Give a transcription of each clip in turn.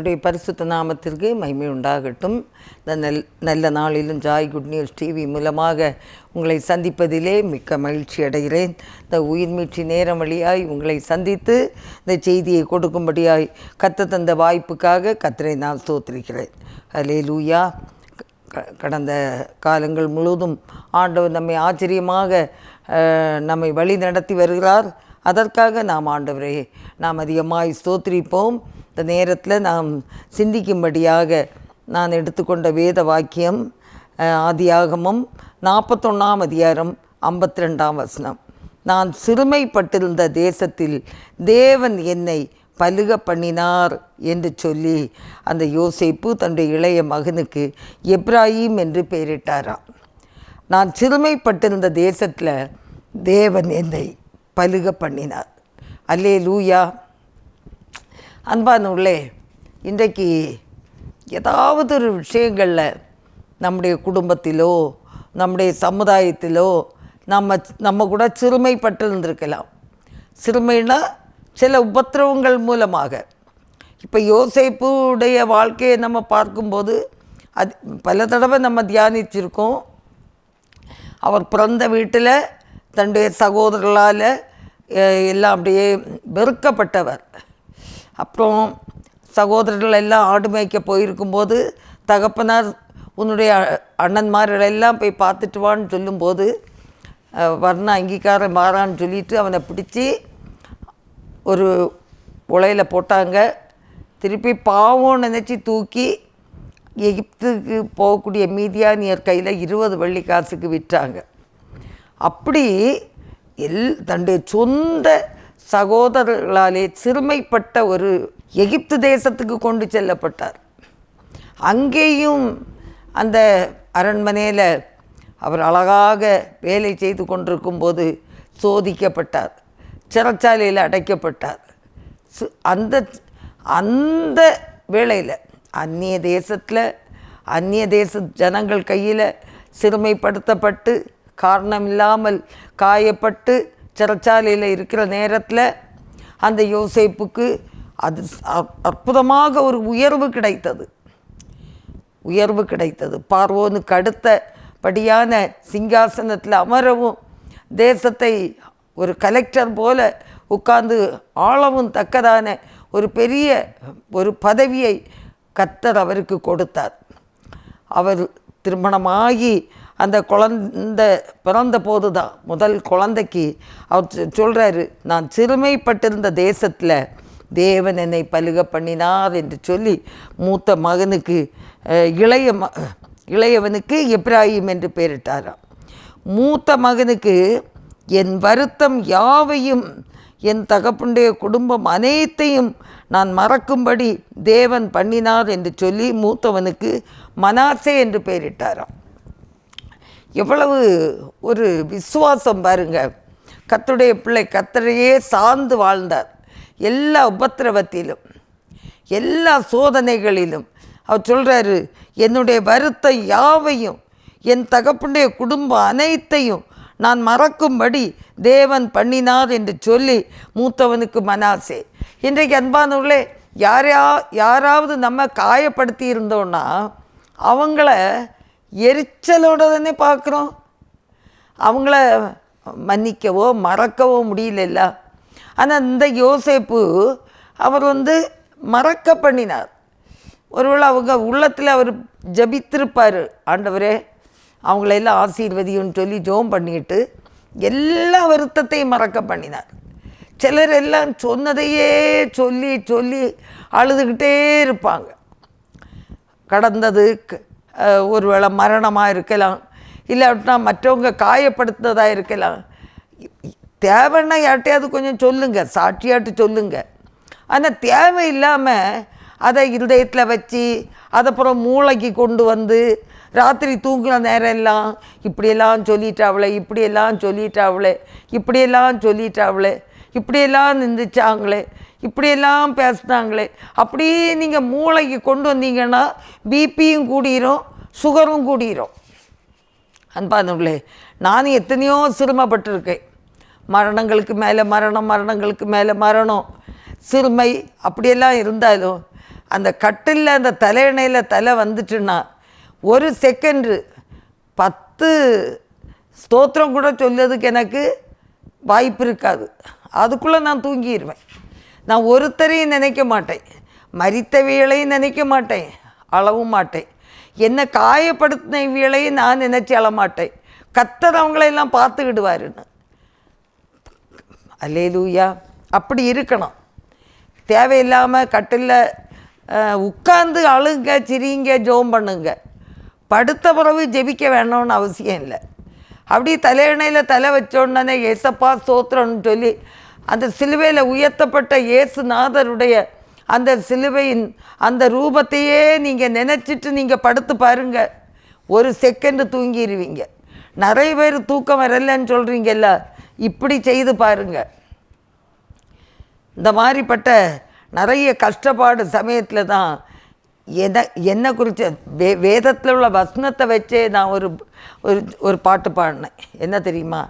கர்த்தருடைய பரிசுத்த நாமத்திற்கு மகிமை உண்டாகட்டும். இந்த நல் நல்ல நாளிலும் ஜாய் குட் நியூஸ் டிவி மூலமாக உங்களை சந்திப்பதிலே மிக்க மகிழ்ச்சி அடைகிறேன். இந்த உயிர்மீட்சி நேரம் வழியாய் உங்களை சந்தித்து இந்த செய்தியை கொடுக்கும்படியாய் கத்த தந்த வாய்ப்புக்காக கத்தரை நான் சோத்திருக்கிறேன் அலே லூயா க- கடந்த காலங்கள் முழுவதும் ஆண்டவர் நம்மை ஆச்சரியமாக நம்மை வழி நடத்தி வருகிறார். அதற்காக நாம் ஆண்டவரே நாம் அதிகமாய் ஸ்தோத்திரிப்போம். இந்த நேரத்தில் நாம் சிந்திக்கும்படியாக நான் எடுத்துக்கொண்ட வேத வாக்கியம் ஆதியாகமும் நாற்பத்தொன்னாம் அதிகாரம் ஐம்பத்தி ரெண்டாம் வசனம். நான் சிறுமைப்பட்டிருந்த தேசத்தில் தேவன் என்னை பலுக பண்ணினார் என்று சொல்லி அந்த யோசிப்பு தன்னுடைய இளைய மகனுக்கு எப்ராஹிம் என்று பெயரிட்டாராம். நான் சிறுமைப்பட்டிருந்த தேசத்தில் தேவன் என்னை பலுக பண்ணினார் அல்லே லூயா அன்பானுள்ளே இன்றைக்கு ஏதாவது ஒரு விஷயங்களில் நம்முடைய குடும்பத்திலோ நம்முடைய சமுதாயத்திலோ நம்ம நம்ம கூட சிறுமைப்பட்டிருந்திருக்கலாம். சிறுமைனா சில உபத்திரவங்கள் மூலமாக. இப்போ யோசேப்புடைய வாழ்க்கையை நம்ம பார்க்கும்போது அது பல தடவை நம்ம தியானிச்சிருக்கோம். அவர் பிறந்த வீட்டில் தன்னுடைய சகோதரர்களால் எல்லாம் அப்படியே வெறுக்கப்பட்டவர். அப்புறம் சகோதரர்கள் எல்லாம் ஆடு மேய்க்க போயிருக்கும்போது தகப்பனார் உன்னுடைய அண்ணன்மார்கள் எல்லாம் போய் பார்த்துட்டு வான்னு சொல்லும்போது வர்ண அங்கீகாரம் மாறான்னு சொல்லிட்டு அவனை பிடிச்சி ஒரு உலையில் போட்டாங்க. திருப்பி பாவம் நினச்சி தூக்கி எகிப்துக்கு போகக்கூடிய மீதியானியர் கையில் இருபது வெள்ளி காசுக்கு விற்றாங்க. அப்படி எல் தன்னுடைய சொந்த சகோதரர்களாலே சிறுமைப்பட்ட ஒரு எகிப்து தேசத்துக்கு கொண்டு செல்லப்பட்டார். அங்கேயும் அந்த அரண்மனையில் அவர் அழகாக வேலை செய்து கொண்டிருக்கும் போது சோதிக்கப்பட்டார். சிறைச்சாலையில் அடைக்கப்பட்டார். சு- அந்த அந்த வேளையில் அந்நிய தேசத்தில் அந்நிய தேச ஜனங்கள் கையில் சிறுமைப்படுத்தப்பட்டு காரணமில்லாமல் காயப்பட்டு சிறைச்சாலையில் இருக்கிற நேரத்தில் அந்த யோசேப்புக்கு அது அற்புதமாக ஒரு உயர்வு கிடைத்தது. உயர்வு கிடைத்தது. பார்வோனுக்கு அடுத்தபடியான சிங்காசனத்தில் அமரவும் தேசத்தை ஒரு கலெக்டர் போல உட்கார்ந்து ஆளவும் தக்கதான ஒரு பெரிய ஒரு பதவியை கத்தர் அவருக்கு கொடுத்தார். அவர் திருமணமாகி அந்த குழந்த பிறந்த போது தான் முதல் குழந்தைக்கு அவர் சொ- நான் சிறுமைப்பட்டிருந்த தேசத்தில் தேவன் என்னை பலுக பண்ணினார் என்று சொல்லி மூத்த மகனுக்கு இளைய ம இளையவனுக்கு எப்ராஹிம் என்று பெயரிட்டாராம் மூத்த மகனுக்கு என் வருத்தம் யாவையும் என் தகப்புடைய குடும்பம் அனைத்தையும் நான் மறக்கும்படி தேவன் பண்ணினார் என்று சொல்லி மூத்தவனுக்கு மனாசே என்று பெயரிட்டாராம் எவ்வளவு ஒரு விசுவாசம் பாருங்க. கத்துடைய பிள்ளை கத்தரையே சார்ந்து வாழ்ந்தார். எல்லா உபத்திரவத்திலும் எல்லா சோதனைகளிலும். அவர் சொல்கிறாரு என்னுடைய வருத்தம் யாவையும் என் தகப்பனுடைய குடும்பம் அனைத்தையும் நான் மறக்கும்படி தேவன் பண்ணினார் என்று சொல்லி மூத்தவனுக்கு மனாசே. இன்றைக்கு அன்பானவர்களே யாரையா யாராவது நம்ம காயப்படுத்தி இருந்தோன்னா அவங்கள எரிச்சலோடு தானே பார்க்குறோம். அவங்கள மன்னிக்கவோ மறக்கவோ முடியலல்ல. ஆனால் இந்த யோசேப்பு அவர் வந்து மறக்க பண்ணினார். ஒருவேளை அவங்க உள்ளத்தில் அவர் ஜபித்திருப்பார் ஆண்டவரே. அவங்களெல்லாம் ஆசீர்வதியும்னு சொல்லி ஜோம் பண்ணிட்டு எல்லா வருத்தத்தையும் மறக்க பண்ணினார். சிலர் எல்லாம் சொன்னதையே சொல்லி சொல்லி அழுதுகிட்டே இருப்பாங்க. கடந்தது ஒருவேளை மரணமாக இருக்கலாம். இல்லாட்டினா மற்றவங்க காயப்படுத்துனதாக இருக்கலாம். தேவைன்னா யார்ட்டையாவது கொஞ்சம் சொல்லுங்கள் சாட்சியாட்டு சொல்லுங்கள் ஆனால் தேவை இல்லாமல் அதை இதயத்தில் வச்சு அதை அப்புறம் மூளைக்கு கொண்டு வந்து ராத்திரி தூங்குற நேரம் எல்லாம் இப்படியெல்லாம் சொல்லிட்டாவளே இப்படியெல்லாம் சொல்லிட்டாவளே இப்படியெல்லாம் சொல்லிட்டாவளே இப்படியெல்லாம் நிந்திச்சாங்களே இப்படியெல்லாம் பேசினாங்களே அப்படியே நீங்கள் மூளைக்கு கொண்டு வந்தீங்கன்னா பிபியும் கூடிரும் சுகரும் கூடிரும். அன்பானவர்களே நானும் எத்தனையோ சிரமப்பட்டிருக்கேன். மரணங்களுக்கு மேலே மரணம் மரணங்களுக்கு மேலே மரணம். சிறுமை அப்படியெல்லாம் இருந்தாலும் அந்த கட்டில் அந்த தலையணையில் தலை வந்துட்டுன்னா ஒரு செகண்டு பத்து ஸ்தோத்திரம் கூட சொல்லதுக்கு எனக்கு வாய்ப்பு இருக்காது. அதுக்குள்ளே நான் தூங்கிடுவேன் நான் ஒருத்தரையும் நினைக்க மாட்டேன். மரித்தவியலையும் நினைக்க மாட்டேன். அளவும் மாட்டேன். என்னை காயப்படுத்தின காயப்படுத்தினவியலையும் நான் நினைச்சு அளமாட்டேன் கத்தர் அவங்களையெல்லாம் பார்த்துக்கிடுவாருன்னு அல்லேலூயா. அப்படி இருக்கணும். தேவையில்லாமல் கட்டில் உட்காந்து அழுங்க சிரிங்க ஜோம் பண்ணுங்க. படுத்த பிறகு ஜெபிக்க வேணும்னு அவசியம் இல்லை. அப்படி தலையணையில் தலை வச்ச ஏசப்பா சோத்திரம்னு சொல்லி அந்த சிலுவையில் உயர்த்தப்பட்ட இயேசுநாதருடைய அந்த சிலுவையின் அந்த ரூபத்தையே நீங்கள் நினச்சிட்டு நீங்கள் படுத்து பாருங்க. ஒரு செகண்டு தூங்கிடுவீங்க நிறைய பேர் தூக்கம் வரலன்னு சொல்கிறீங்கல்ல இப்படி செய்து பாருங்கள் இந்த மாதிரிப்பட்ட நிறைய கஷ்டப்பாடு சமயத்தில் தான் எதை என்ன குறித்த வே வேதத்தில் உள்ள வசனத்தை வச்சே நான் ஒரு ஒரு ஒரு பாட்டு பாடினேன். என்ன தெரியுமா?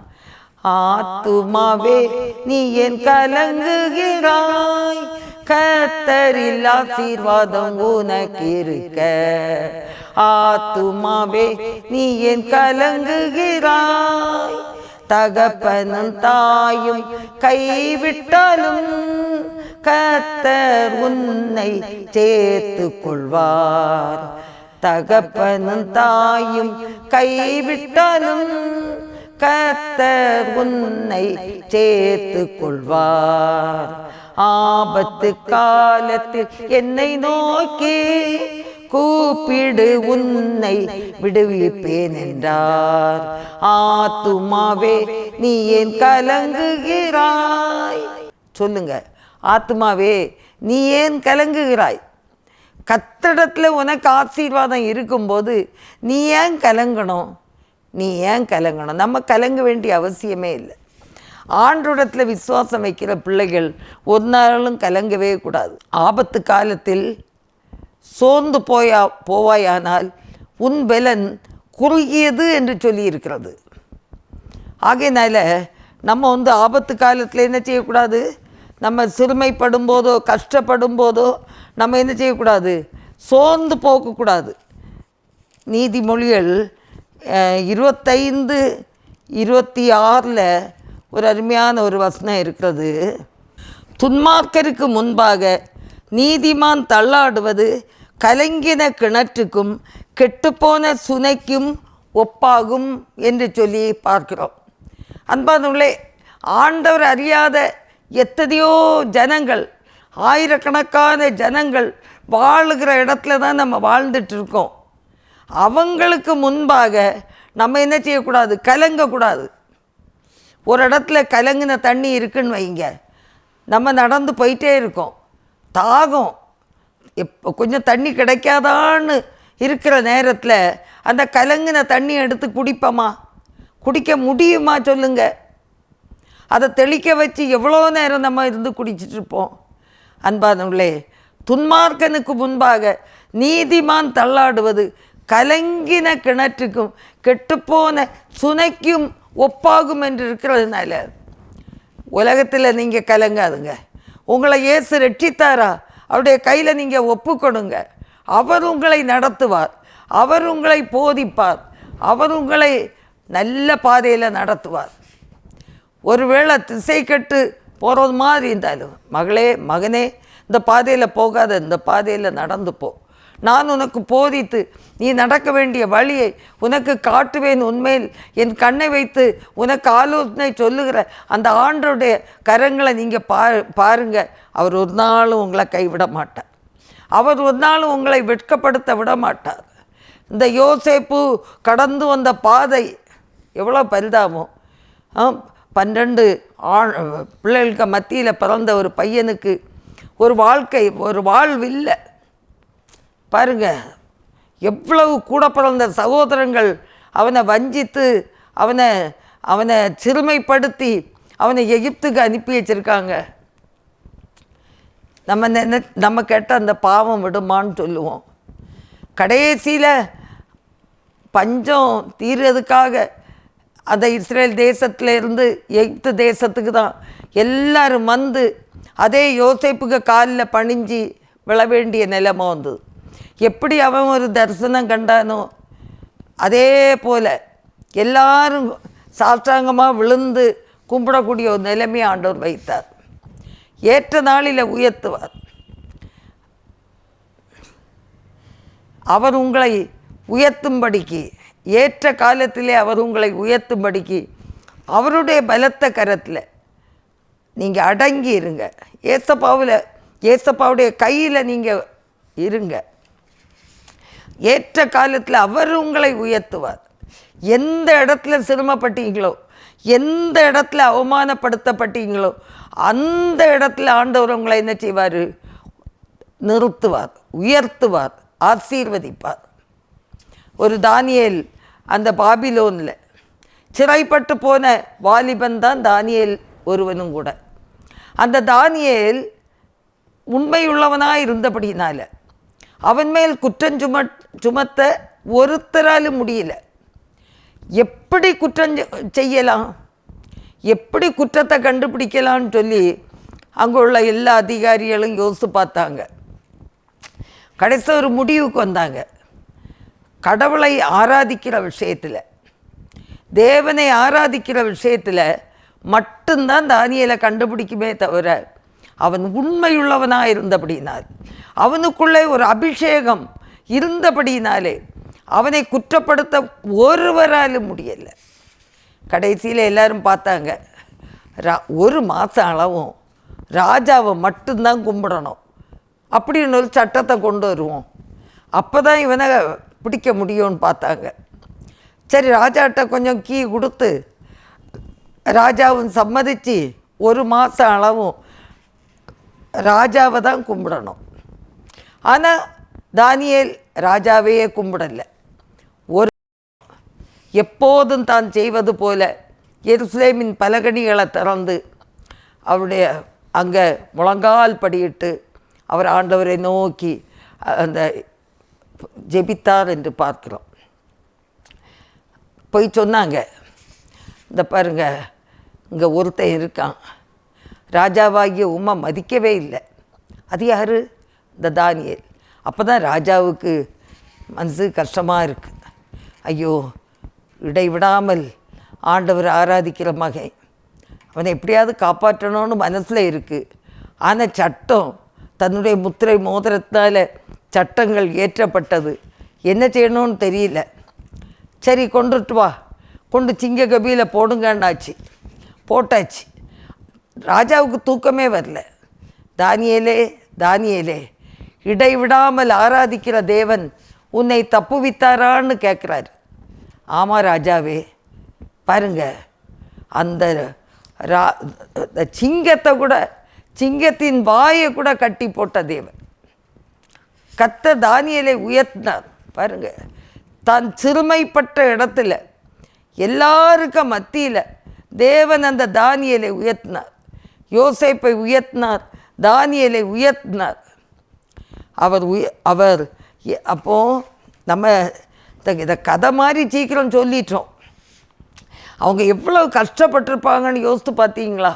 ஆத்துமாவே நீ என் கலங்குகிறாய். கத்தரில் ஆசீர்வாதம் உனக்கு இருக்க ஆத்துமாவே நீ என் கலங்குகிறாய். தகப்பனும் தாயும் கைவிட்டாலும் கத்தர் உன்னை சேர்த்து கொள்வார் தகப்பனும் தாயும் கைவிட்டாலும் கத்தர் உன்னை சேர்த்து கொள்வார் ஆபத்து காலத்தில் என்னை நோக்கி கூப்பிடு உன்னை விடுவிப்பேன் என்றார். ஆத்துமாவே நீ ஏன் கலங்குகிறாய்? சொல்லுங்க ஆத்துமாவே நீ ஏன் கலங்குகிறாய்? கத்தடத்தில் உனக்கு ஆசீர்வாதம் இருக்கும்போது நீ ஏன் கலங்கணும்? நீ ஏன் கலங்கணும்? நம்ம கலங்க வேண்டிய அவசியமே இல்லை. ஆண்டோடத்தில் விசுவாசம் வைக்கிற பிள்ளைகள் ஒரு நாளும் கலங்கவே கூடாது. ஆபத்து காலத்தில் சோர்ந்து போயா போவாயானால் உன் பலன் குறுகியது என்று சொல்லியிருக்கிறது. ஆகையினால நம்ம வந்து ஆபத்து காலத்தில் என்ன செய்யக்கூடாது? நம்ம சிறுமைப்படும் போதோ கஷ்டப்படும் போதோ நம்ம என்ன செய்யக்கூடாது? சோர்ந்து போகக்கூடாது. நீதிமொழிகள் இருபத்தைந்து இருபத்தி ஆறில் ஒரு அருமையான ஒரு வசனம் இருக்கிறது. துன்மார்க்கருக்கு முன்பாக நீதிமான் தள்ளாடுவது கலங்கின கிணற்றுக்கும் கெட்டுப்போன சுனைக்கும் ஒப்பாகும் என்று சொல்லி பார்க்கிறோம். அன்பானுள்ளே ஆண்டவர் அறியாத எத்தனையோ ஜனங்கள் ஆயிரக்கணக்கான ஜனங்கள் வாழுகிற இடத்துல தான் நம்ம வாழ்ந்துட்டுருக்கோம் அவங்களுக்கு முன்பாக நம்ம என்ன செய்யக்கூடாது? கலங்கக்கூடாது. ஒரு இடத்துல கலங்கின தண்ணி இருக்குன்னு வைங்க. நம்ம நடந்து போயிட்டே இருக்கோம். தாகம். எப்போ கொஞ்சம் தண்ணி கிடைக்காதான்னு இருக்கிற நேரத்தில் அந்த கலங்கின தண்ணி எடுத்து குடிப்போமா? குடிக்க முடியுமா சொல்லுங்க. அதை தெளிக்க வச்சு எவ்வளோ நேரம் நம்ம இருந்து குடிச்சிட்ருப்போம் அன்பானவர்களே துன்மார்க்கனுக்கு முன்பாக நீதிமான் தள்ளாடுவது கலங்கின கிணற்றுக்கும் கெட்டுப்போன சுனைக்கும் ஒப்பாகும் என்று இருக்கிறதுனால உலகத்தில் நீங்கள் கலங்காதுங்க. உங்களை இயேசு ரட்சித்தாரா? அவருடைய கையில் நீங்கள் ஒப்பு கொடுங்க அவர் உங்களை நடத்துவார். அவர் உங்களை போதிப்பார். அவர் உங்களை நல்ல பாதையில் நடத்துவார். ஒருவேளை திசை கட்டு போகிறது மாதிரி இருந்தாலும் மகளே மகனே இந்த பாதையில் போகாத இந்த பாதையில் நடந்து போ. நான் உனக்கு போதித்து நீ நடக்க வேண்டிய வழியை உனக்கு காட்டுவேன் உண்மையில் என் கண்ணை வைத்து உனக்கு ஆலோசனை சொல்லுகிற அந்த ஆண்டருடைய கரங்களை நீங்கள் பா பாருங்க. அவர் ஒரு நாளும் உங்களை கைவிட மாட்டார். அவர் ஒரு நாளும் உங்களை வெட்கப்படுத்த விட மாட்டார். இந்த யோசேப்பு கடந்து வந்த பாதை எவ்வளோ பரிதாபம். பன்னெண்டு ஆண் பிள்ளைகளுக்கு மத்தியில் பிறந்த ஒரு பையனுக்கு ஒரு வாழ்க்கை ஒரு வாழ்வு இல்லை பாருங்க எவ்வளவு கூட பிறந்த சகோதரங்கள் அவனை வஞ்சித்து அவனை அவனை சிறுமைப்படுத்தி அவனை எகிப்துக்கு அனுப்பி வச்சிருக்காங்க. நம்ம நினை நம்ம கேட்ட அந்த பாவம் விடுமான்னு சொல்லுவோம். கடைசியில் பஞ்சம் தீர்றதுக்காக அந்த இஸ்ரேல் தேசத்துலேருந்து எகிப்து தேசத்துக்கு தான் எல்லோரும் வந்து அதே யோசைப்புக்கு காலில் பணிஞ்சு விழ வேண்டிய நிலைமை வந்தது. எப்படி அவன் ஒரு தரிசனம் கண்டானோ அதே போல் எல்லாரும் சாஷ்டாங்கமாக விழுந்து கும்பிடக்கூடிய ஒரு நிலைமை ஆண்டவர் வைத்தார். ஏற்ற நாளில் உயர்த்துவார். அவர் உங்களை உயர்த்தும்படிக்கு ஏற்ற காலத்திலே அவர் உங்களை உயர்த்தும்படிக்கு அவருடைய பலத்த கரத்தில் நீங்கள் அடங்கி இருங்க ஏசப்பாவில் ஏசப்பாவுடைய கையில் நீங்கள் இருங்க. ஏற்ற காலத்தில் அவர் உங்களை உயர்த்துவார். எந்த இடத்துல சிரமப்பட்டீங்களோ எந்த இடத்துல அவமானப்படுத்தப்பட்டீங்களோ அந்த இடத்துல ஆண்டவர் உங்களை என்ன செய்வார்? நிறுத்துவார் உயர்த்துவார் ஆசீர்வதிப்பார். ஒரு தானியல் அந்த பாபிலோனில் சிறைப்பட்டு போன வாலிபன் தான் தானியல் ஒருவனும் கூட. அந்த தானியல் உண்மையுள்ளவனாக இருந்தபடினால அவன் மேல் குற்றம் சும சுமத்த ஒருத்தராலும் முடியல. எப்படி குற்றம் செய்யலாம்? எப்படி குற்றத்தை கண்டுபிடிக்கலாம்னு சொல்லி அங்கே உள்ள எல்லா அதிகாரிகளும் யோசித்து பார்த்தாங்க. கடைசி ஒரு முடிவுக்கு வந்தாங்க. கடவுளை ஆராதிக்கிற விஷயத்தில் தேவனை ஆராதிக்கிற விஷயத்தில் மட்டும்தான் தானியலை கண்டுபிடிக்குமே தவிர அவன் உண்மையுள்ளவனாக இருந்தபடினால் அவனுக்குள்ளே ஒரு அபிஷேகம் இருந்தபடினாலே அவனை குற்றப்படுத்த ஒருவராலும் முடியலை. கடைசியில் எல்லாரும் பார்த்தாங்க ரா ஒரு மாதம் அளவும் ராஜாவை மட்டும்தான் கும்பிடணும். அப்படின்னு ஒரு சட்டத்தை கொண்டு வருவோம். அப்போ தான் இவனை பிடிக்க முடியும்னு பார்த்தாங்க. சரி ராஜாட்ட கொஞ்சம் கீ கொடுத்து ராஜாவும் சம்மதித்து ஒரு மாதம் அளவும் ராஜாவை தான் கும்பிடணும். ஆனால் தானியல் ராஜாவையே கும்பிடலை. ஒரு எப்போதும் தான் செய்வது போல எருசலேமின் பலகணிகளை திறந்து அவருடைய அங்கே முழங்கால் படியிட்டு அவர் ஆண்டவரை நோக்கி அந்த ஜெபித்தார் என்று பார்க்கிறோம். போய் சொன்னாங்க இந்த பாருங்க இங்கே ஒருத்தன் இருக்கான். ராஜாவாகிய உமா மதிக்கவே இல்லை. அது யார்? இந்த தானியல். அப்போ தான் ராஜாவுக்கு மனசு கஷ்டமாக இருக்குது ஐயோ இடைவிடாமல் ஆண்டவர் ஆராதிக்கிற மகன். அவனை எப்படியாவது காப்பாற்றணும்னு மனசில் இருக்குது ஆனால் சட்டம் தன்னுடைய முத்திரை மோதிரத்தினால சட்டங்கள் ஏற்றப்பட்டது. என்ன செய்யணும்னு தெரியல. சரி கொண்டுட்டு வா. கொண்டு சிங்க கபியில் போடுங்கன்னாச்சு. போட்டாச்சு. ராஜாவுக்கு தூக்கமே வரல. தானியலே தானியலே இடைவிடாமல் ஆராதிக்கிற தேவன் உன்னை தப்புவித்தாரான்னு கேட்குறாரு. ஆமாம் ராஜாவே பாருங்க அந்த ரா சிங்கத்தை கூட சிங்கத்தின் வாயை கூட கட்டி போட்ட தேவன். கத்த தானியலை உயர்த்தினார். பாருங்க தான் சிறுமைப்பட்ட இடத்துல எல்லாருக்கும் மத்தியில் தேவன் அந்த தானியலை உயர்த்தினார். யோசேப்பை உயர்த்தினார் தானியலை உயர்த்தினார். அவர் உய அவர் எ- நம்ம இந்த- இதை கதை மாதிரி சீக்கிரம் சொல்லிட்டோம். அவங்க எவ்வளோ கஷ்டப்பட்டிருப்பாங்கன்னு யோசித்து பார்த்தீங்களா?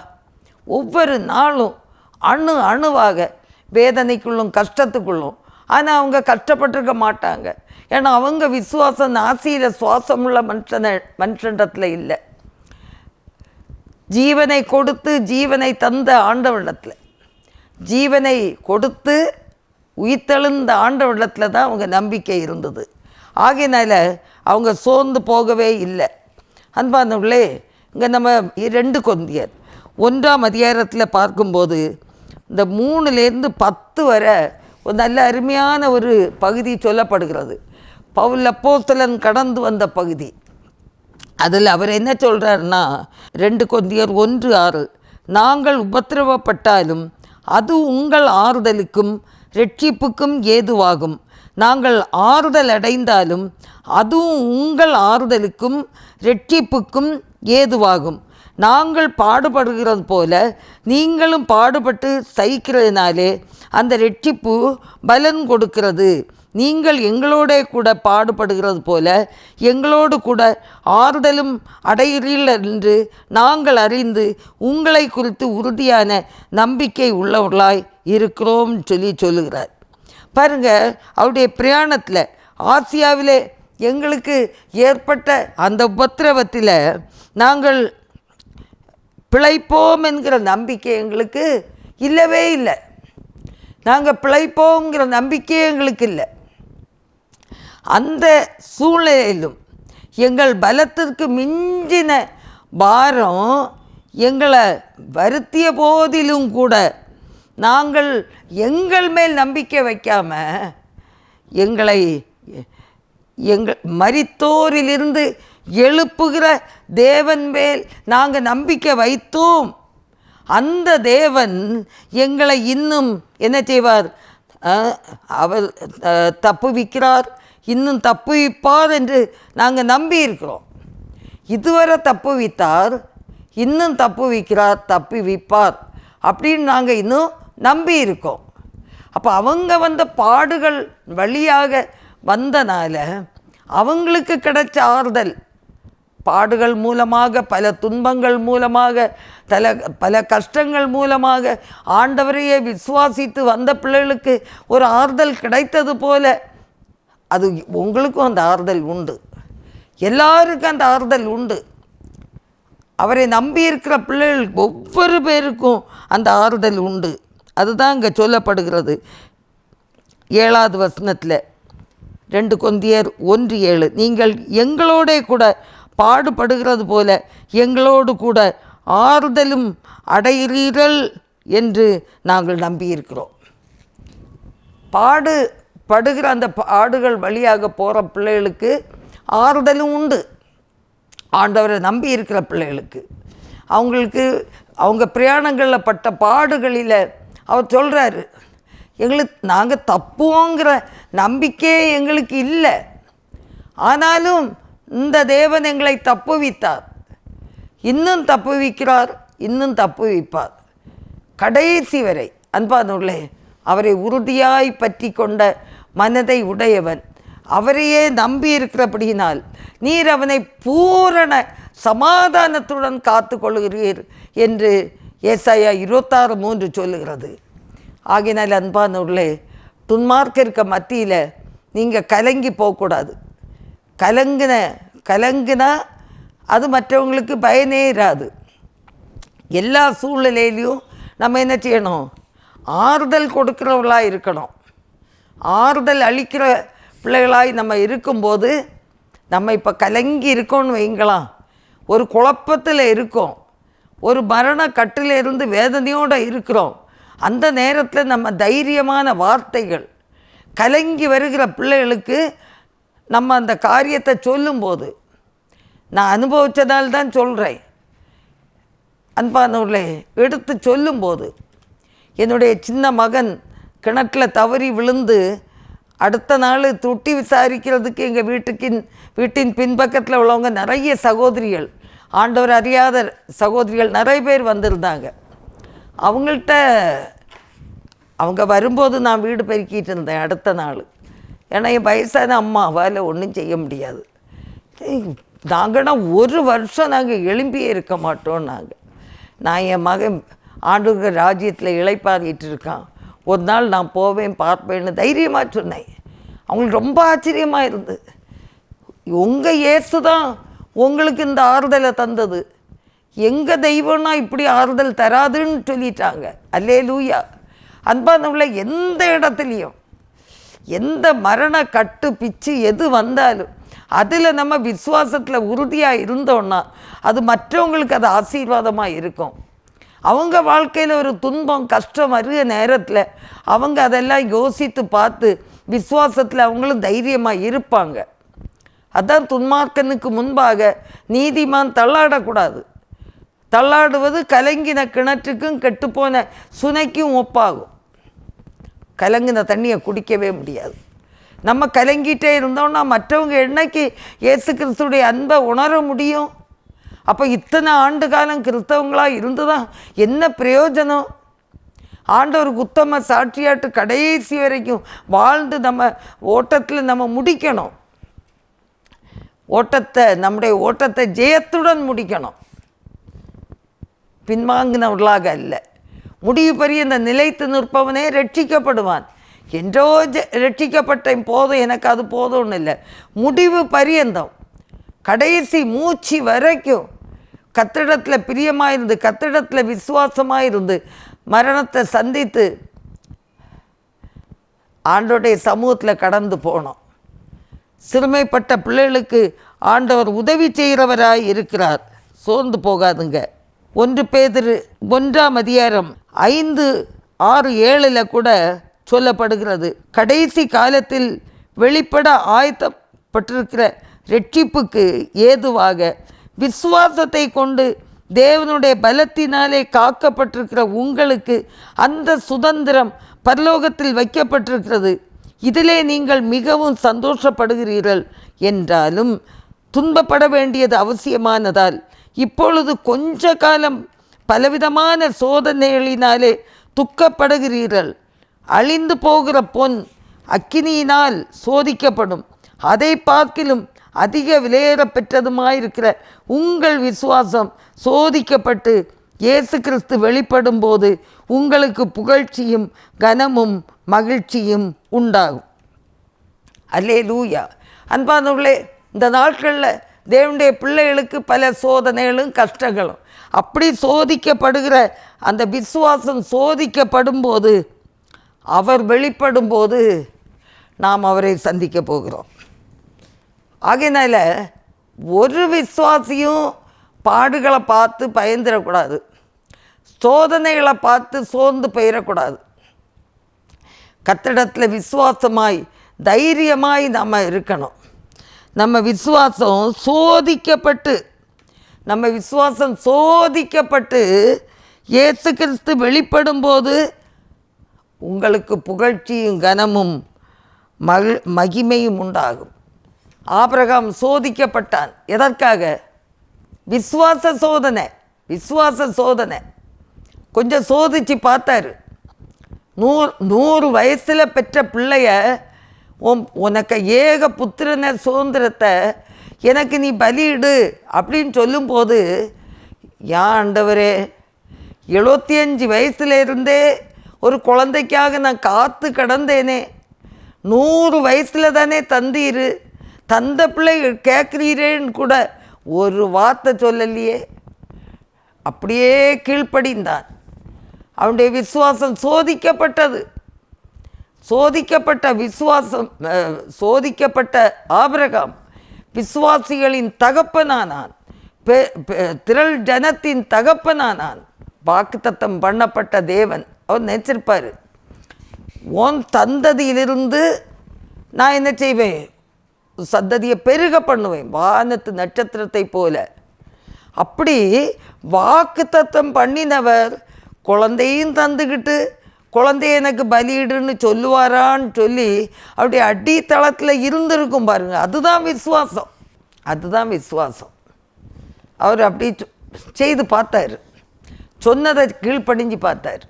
ஒவ்வொரு நாளும் அணு அணுவாக வேதனைக்குள்ளும் கஷ்டத்துக்குள்ளும். ஆனால் அவங்க கஷ்டப்பட்டிருக்க மாட்டாங்க. ஏன்னா அவங்க விசுவாசம் நாசியில் சுவாசமுள்ள மனுஷன மனுஷன்றத்தில் இல்லை. ஜீவனை கொடுத்து ஜீவனை தந்த ஆண்டவள்ளத்தில் ஜீவனை கொடுத்து உயிர்த்தெழுந்த ஆண்டவள்ளத்தில் தான் அவங்க நம்பிக்கை இருந்தது. ஆகையினால அவங்க சோர்ந்து போகவே இல்லை. அன்பானவர்களே இங்கே நம்ம ரெண்டு கொந்தியர். ஒன்றாம் அதிகாரத்தில் பார்க்கும்போது இந்த மூணுலேருந்து பத்து வரை ஒரு நல்ல அருமையான ஒரு பகுதி சொல்லப்படுகிறது. பவுல் அப்போஸ்தலன் கடந்து வந்த பகுதி. அதில் அவர் என்ன சொல்கிறாருன்னா ரெண்டு கொந்தியர் ஒன்று ஆறு நாங்கள் உபத்திரவப்பட்டாலும் அது உங்கள் ஆறுதலுக்கும் ரட்சிப்புக்கும் ஏதுவாகும். நாங்கள் ஆறுதல் அடைந்தாலும் அதுவும் உங்கள் ஆறுதலுக்கும் ரட்சிப்புக்கும் ஏதுவாகும். நாங்கள் பாடுபடுகிறது போல நீங்களும் பாடுபட்டு சகிக்கிறதுனாலே அந்த ரட்சிப்பு பலன் கொடுக்கிறது. நீங்கள் எங்களோட கூட பாடுபடுகிறது போல எங்களோடு கூட ஆறுதலும் அடைகிறீர்கள் என்று நாங்கள் அறிந்து உங்களை குறித்து உறுதியான நம்பிக்கை உள்ளவர்களாய் இருக்கிறோம் சொல்லி சொல்லுகிறார். பாருங்க அவருடைய பிரயாணத்தில் ஆசியாவிலே எங்களுக்கு ஏற்பட்ட அந்த உபத்திரவத்தில் நாங்கள் பிழைப்போம் என்கிற நம்பிக்கை எங்களுக்கு இல்லவே இல்லை. நாங்கள் பிழைப்போங்கிற நம்பிக்கையே எங்களுக்கு இல்லை. அந்த சூழ்நிலையிலும் எங்கள் பலத்திற்கு மிஞ்சின பாரம் எங்களை வருத்திய போதிலும் கூட நாங்கள் எங்கள் மேல் நம்பிக்கை வைக்காம எங்களை எங்கள் மரித்தோரிலிருந்து எழுப்புகிற தேவன் மேல் நாங்கள் நம்பிக்கை வைத்தோம். அந்த தேவன் எங்களை இன்னும் என்ன செய்வார்? அவர் தப்புவிக்கிறார். இன்னும் தப்புவிப்பார் என்று நாங்கள் நம்பி இருக்கிறோம் இதுவரை தப்புவித்தார் இன்னும் தப்புவிக்கிறார் தப்புவிப்பார் அப்படின்னு நாங்கள் இன்னும் நம்பி இருக்கோம் அப்போ அவங்க வந்த பாடுகள் வழியாக வந்தனால அவங்களுக்கு கிடைச்ச ஆறுதல் பாடுகள் மூலமாக பல துன்பங்கள் மூலமாக பல பல கஷ்டங்கள் மூலமாக ஆண்டவரையே விசுவாசித்து வந்த பிள்ளைகளுக்கு ஒரு ஆறுதல் கிடைத்தது போல அது உங்களுக்கும் அந்த ஆறுதல் உண்டு. எல்லாருக்கும் அந்த ஆறுதல் உண்டு. அவரை நம்பி இருக்கிற பிள்ளைகள் ஒவ்வொரு பேருக்கும் அந்த ஆறுதல் உண்டு. அதுதான் இங்கே சொல்லப்படுகிறது. ஏழாவது வசனத்தில் ரெண்டு கொந்தியர் ஒன்று ஏழு நீங்கள் எங்களோட கூட பாடுபடுகிறது போல எங்களோடு கூட ஆறுதலும் அடைகிறீர்கள் என்று நாங்கள் நம்பியிருக்கிறோம். பாடு படுகிற அந்த பாடுகள் வழியாக போகிற பிள்ளைகளுக்கு ஆறுதலும் உண்டு. ஆண்டவரை நம்பி இருக்கிற பிள்ளைகளுக்கு. அவங்களுக்கு அவங்க பிரயாணங்களில் பட்ட பாடுகளில் அவர் சொல்கிறாரு எங்களுக்கு நாங்கள் தப்புவோங்கிற நம்பிக்கையே எங்களுக்கு இல்லை. ஆனாலும் இந்த தேவன் எங்களை தப்புவித்தார். இன்னும் தப்புவிக்கிறார் இன்னும் தப்புவிப்பார். கடைசி வரை அன்பானுள்ளே அவரை உறுதியாய் பற்றி கொண்ட மனதை உடையவன். அவரையே நம்பி இருக்கிறபடியினால் நீர் அவனை பூரண சமாதானத்துடன் காத்து கொள்கிறீர் என்று ஏசாயா இருபத்தாறு மூன்று சொல்லுகிறது. ஆகினால் அன்பானூரில் துன்மார்க்க இருக்க மத்தியில் நீங்கள் கலங்கி போகக்கூடாது. கலங்கின கலங்கினா அது மற்றவங்களுக்கு பயனே இராது. எல்லா சூழ்நிலையிலையும் நம்ம என்ன செய்யணும்? ஆறுதல் கொடுக்குறவர்களாக இருக்கணும். ஆறுதல் அளிக்கிற பிள்ளைகளாய் நம்ம இருக்கும்போது நம்ம இப்போ கலங்கி இருக்கோம்னு வைங்களாம் ஒரு குழப்பத்தில் இருக்கோம். ஒரு மரண கட்டிலிருந்து வேதனையோடு இருக்கிறோம். அந்த நேரத்தில் நம்ம தைரியமான வார்த்தைகள் கலங்கி வருகிற பிள்ளைகளுக்கு நம்ம அந்த காரியத்தை சொல்லும்போது நான் அனுபவித்ததால் தான் சொல்கிறேன் அன்பானவர்களே எடுத்து சொல்லும்போது என்னுடைய சின்ன மகன் கிணற்றில் தவறி விழுந்து அடுத்த நாள் துட்டி விசாரிக்கிறதுக்கு எங்கள் வீட்டுக்கின் வீட்டின் பின்பக்கத்தில் உள்ளவங்க நிறைய சகோதரிகள் ஆண்டவர் அறியாத சகோதரிகள் நிறைய பேர் வந்திருந்தாங்க. அவங்கள்ட்ட அவங்க வரும்போது நான் வீடு பெருக்கிட்டு இருந்தேன் அடுத்த நாள். ஏன்னா என் வயசான அம்மாவால் ஒன்றும் செய்ய முடியாது. நாங்கன்னா ஒரு வருஷம் நாங்கள் எழும்பியே இருக்க மாட்டோம் நாங்கள் நான் என் மகன் ஆண்டுகிற ராஜ்யத்தில் இழைப்பாதிட்டு இருக்கான். ஒரு நாள் நான் போவேன் பார்ப்பேன்னு தைரியமாக சொன்னேன். அவங்களுக்கு ரொம்ப ஆச்சரியமாக இருந்தது. உங்கள் இயேசு தான் உங்களுக்கு இந்த ஆறுதலை தந்தது. எங்கள் தெய்வம்னா இப்படி ஆறுதல் தராதுன்னு சொல்லிட்டாங்க. அல்லே லூயா அன்பானவங்கள எந்த இடத்துலையும் எந்த மரண கட்டு பிச்சு எது வந்தாலும் அதில் நம்ம விசுவாசத்தில் உறுதியாக இருந்தோன்னா அது மற்றவங்களுக்கு அது ஆசீர்வாதமாக இருக்கும். அவங்க வாழ்க்கையில் ஒரு துன்பம் கஷ்டம் வருகிற நேரத்தில் அவங்க அதெல்லாம் யோசித்து பார்த்து விசுவாசத்தில் அவங்களும் தைரியமாக இருப்பாங்க. அதான் துன்மார்க்கனுக்கு முன்பாக நீதிமான் தள்ளாடக்கூடாது. தள்ளாடுவது கலங்கின கிணற்றுக்கும் கெட்டுப்போன சுனைக்கும் ஒப்பாகும். கலங்கின தண்ணியை குடிக்கவே முடியாது. நம்ம கலங்கிட்டே இருந்தோம்னா மற்றவங்க என்னைக்கு இயேசு கிறிஸ்துடைய அன்பை உணர முடியும்? அப்போ இத்தனை ஆண்டு காலம் கிறிஸ்தவங்களாக இருந்து தான் என்ன பிரயோஜனம்? ஆண்டவர் உத்தம சாட்சியாட்டு கடைசி வரைக்கும் வாழ்ந்து நம்ம ஓட்டத்தில் நம்ம முடிக்கணும். ஓட்டத்தை நம்முடைய ஓட்டத்தை ஜெயத்துடன் முடிக்கணும். பின்வாங்கினவர்களாக அல்ல. முடிவு பெரிய இந்த நிலைத்து நிற்பவனே ரட்சிக்கப்படுவான். என்றோ ஜ- ரட்சிக்கப்பட்டேன் போதும் எனக்கு அது போதும்னு இல்லை. முடிவு பரியந்தம். கடைசி மூச்சு வரைக்கும் கத்திடத்தில் பிரியமாக இருந்து கத்திடத்தில் விசுவாசமாக இருந்து மரணத்தை சந்தித்து ஆண்டோடைய சமூகத்தில் கடந்து போனோம். சிறுமைப்பட்ட பிள்ளைகளுக்கு ஆண்டவர் உதவி செய்கிறவராய் இருக்கிறார். சோர்ந்து போகாதுங்க. ஒன்று பேதிரு ஒன்றாம் அதிகாரம் ஐந்து ஆறு ஏழில் கூட சொல்லப்படுகிறது. கடைசி காலத்தில் வெளிப்பட ஆயத்தப்பட்டிருக்கிற ரட்சிப்புக்கு ஏதுவாக விசுவாசத்தை கொண்டு தேவனுடைய பலத்தினாலே காக்கப்பட்டிருக்கிற உங்களுக்கு அந்த சுதந்திரம் பரலோகத்தில் வைக்கப்பட்டிருக்கிறது. இதிலே நீங்கள் மிகவும் சந்தோஷப்படுகிறீர்கள் என்றாலும் துன்பப்பட வேண்டியது அவசியமானதால் இப்பொழுது கொஞ்ச காலம் பலவிதமான சோதனைகளினாலே துக்கப்படுகிறீர்கள். அழிந்து போகிற பொன் அக்கினியினால் சோதிக்கப்படும். அதை பார்க்கிலும் அதிக விலையேற பெற்றதுமாயிருக்கிற உங்கள் விசுவாசம் சோதிக்கப்பட்டு இயேசு கிறிஸ்து வெளிப்படும் போது உங்களுக்கு புகழ்ச்சியும் கனமும் மகிழ்ச்சியும் உண்டாகும். அல்லே லூயா அன்பானவர்களே இந்த நாட்களில் தேவனுடைய பிள்ளைகளுக்கு பல சோதனைகளும் கஷ்டங்களும். அப்படி சோதிக்கப்படுகிற அந்த விசுவாசம் சோதிக்கப்படும் போது அவர் வெளிப்படும் போது நாம் அவரை சந்திக்க போகிறோம். ஆகையினால ஒரு விசுவாசியும் பாடுகளை பார்த்து பயந்துடக்கூடாது. சோதனைகளை பார்த்து சோர்ந்து போயிடக்கூடாது. கத்திடத்தில் விசுவாசமாய் தைரியமாய் நம்ம இருக்கணும். நம்ம விசுவாசம் சோதிக்கப்பட்டு நம்ம விசுவாசம் சோதிக்கப்பட்டு இயேசு கிறிஸ்து வெளிப்படும்போது உங்களுக்கு புகழ்ச்சியும் கனமும் மகிழ் மகிமையும் உண்டாகும். ஆபிரகாம் சோதிக்கப்பட்டான். எதற்காக? விசுவாச சோதனை விசுவாச சோதனை. கொஞ்சம் சோதிச்சு பார்த்தாரு. நூறு நூறு வயசில் பெற்ற பிள்ளைய உனக்கு ஏக புத்திரன சுதந்திரத்தை எனக்கு நீ பலியிடு அப்படின்னு சொல்லும்போது ஏன் ஆண்டவரே எழுபத்தி அஞ்சு வயசுல இருந்தே ஒரு குழந்தைக்காக நான் காத்து கடந்தேனே. நூறு வயசில் தானே தந்தீர். தந்த பிள்ளை கேட்குறீரேன்னு கூட ஒரு வார்த்தை சொல்லலையே. அப்படியே கீழ்ப்படிந்தான் அவனுடைய விசுவாசம் சோதிக்கப்பட்டது. சோதிக்கப்பட்ட விசுவாசம் சோதிக்கப்பட்ட ஆபரகம் விசுவாசிகளின் தகப்பனானான். பெ- பெ- திரள் ஜனத்தின் தகப்பனானான். வாக்குத்தத்தம் பண்ணப்பட்ட தேவன். அவர் நினச்சிருப்பார் உன் தந்ததியிலிருந்து நான் என்ன செய்வேன்? சந்ததியை பெருக பண்ணுவேன். வானத்து நட்சத்திரத்தை போல. அப்படி வாக்குத்தத்தம் பண்ணினவர் குழந்தையும் தந்துக்கிட்டு குழந்தைய எனக்கு பலியிடுன்னு சொல்லுவாரான்னு சொல்லி அப்படி அடித்தளத்தில் இருந்திருக்கும் பாருங்கள் அதுதான் விசுவாசம். அதுதான் விசுவாசம். அவர் அப்படி செய்து பார்த்தார். சொன்னதை கீழ்ப்படிஞ்சு பார்த்தாரு.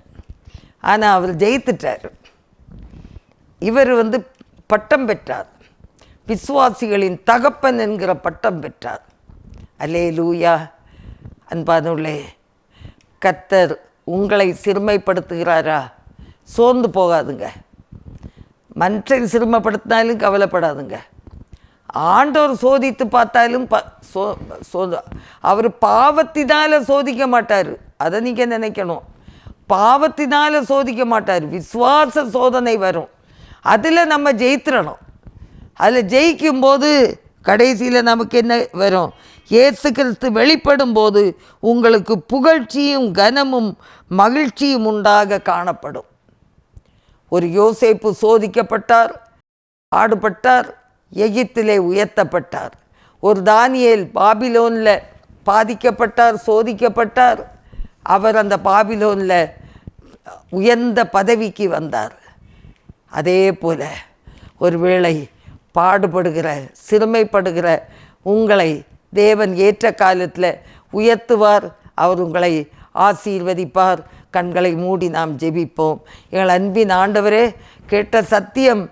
ஆனால் அவர் ஜெயித்துட்டார். இவர் வந்து பட்டம் பெற்றார். விசுவாசிகளின் தகப்பன் என்கிற பட்டம் பெற்றார். அலே லூயா அன்பானுள்ளே கத்தர் உங்களை சிறுமைப்படுத்துகிறாரா? சோர்ந்து போகாதுங்க. மனுஷன் சிறுமப்படுத்தினாலும் கவலைப்படாதுங்க. ஆண்டவர் சோதித்து பார்த்தாலும் ப சோ சோ அவர் பாவத்தினால் சோதிக்க மாட்டார். அதை நீங்கள் நினைக்கணும். பாவத்தினால் சோதிக்க மாட்டார். விசுவாச சோதனை வரும். அதில் நம்ம ஜெயித்திரணும். அதில் ஜெயிக்கும் போது கடைசியில் நமக்கு என்ன வரும்? இயேசு கிறிஸ்து வெளிப்படும் போது உங்களுக்கு புகழ்ச்சியும் கனமும் மகிழ்ச்சியும் உண்டாக காணப்படும். ஒரு யோசேப்பு சோதிக்கப்பட்டார் ஆடுபட்டார் எகிப்திலே உயர்த்தப்பட்டார். ஒரு தானியல் பாபிலோனில் பாதிக்கப்பட்டார் சோதிக்கப்பட்டார். அவர் அந்த பாபிலோனில் உயர்ந்த பதவிக்கு வந்தார். அதே போல் ஒருவேளை பாடுபடுகிற சிறுமைப்படுகிற உங்களை தேவன் ஏற்ற காலத்தில் உயர்த்துவார். அவர் உங்களை ஆசீர்வதிப்பார். கண்களை மூடி நாம் ஜெபிப்போம். எங்கள் அன்பின் ஆண்டவரே கேட்ட சத்தியம்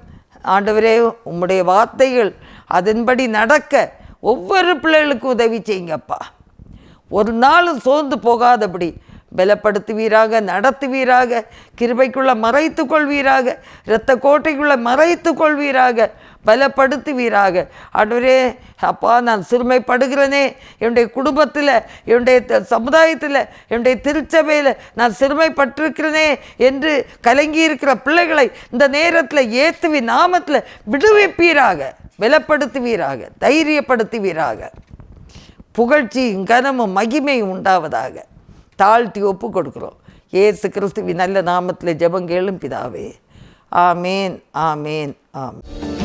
ஆண்டவரே உம்முடைய வார்த்தைகள் அதன்படி நடக்க ஒவ்வொரு பிள்ளைகளுக்கும் உதவி செய்யுங்கப்பா. ஒரு நாளும் சோர்ந்து போகாதபடி பலப்படுத்துவீராக நடத்துவீராக கிருபைக்குள்ள மறைத்து கொள்வீராக இரத்த கோட்டைக்குள்ள மறைத்து கொள்வீராக பலப்படுத்துவீராக. ஆண்டவரே அப்பா நான் சிறுமைப்படுகிறேனே. என்னுடைய குடும்பத்தில் என்னுடைய த- சமுதாயத்தில் என்னுடைய திருச்சபையில் நான் சிறுமைப்பட்டிருக்கிறேனே என்று கலங்கி இருக்கிற பிள்ளைகளை இந்த நேரத்தில் ஏத்துவி நாமத்தில் விடுவிப்பீராக பலப்படுத்துவீராக தைரியப்படுத்துவீராக. புகழ்ச்சியும் கனமும் மகிமையும் உண்டாவதாக. தாழ்த்தி ஒப்பு கொடுக்குறோம். ஏசு கிறிஸ்துவின் நல்ல நாமத்தில் ஜபம் கேளும் பிதாவே. ஆமேன் ஆமேன் ஆமேன்.